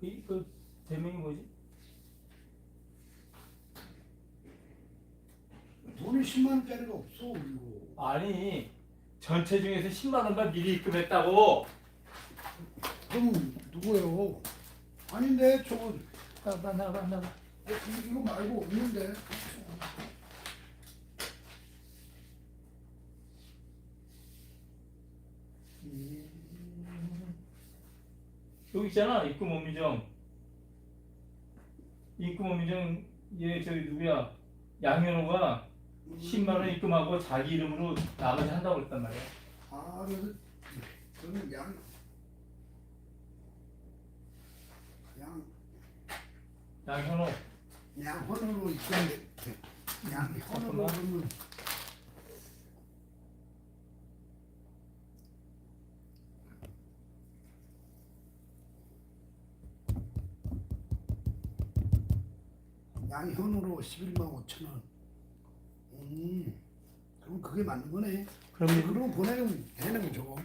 그 대명이 뭐지? 돈이 10만 원짜리가 없어 그리고 아니 전체 중에서 10만 원만 미리 입금했다고. 그럼 누구예요? 아닌데 저거 나가 나가 나가. 어, 이- 이거 말고 없는데 여기 있잖아 입금 원미정. 입금 원미정 얘 저기 누구야? 양현호가 10만 원 입금하고 자기 이름으로 나머지 한다고 그랬단 말이야. 아 그래서 저는 양 양, 양현호. 양헌으로 있던데 잠깐만. 그러면 양현으로 11만 5천 원. 음, 그럼 그게 맞는 거네. 그러면 그럼 보내면 되는 거죠.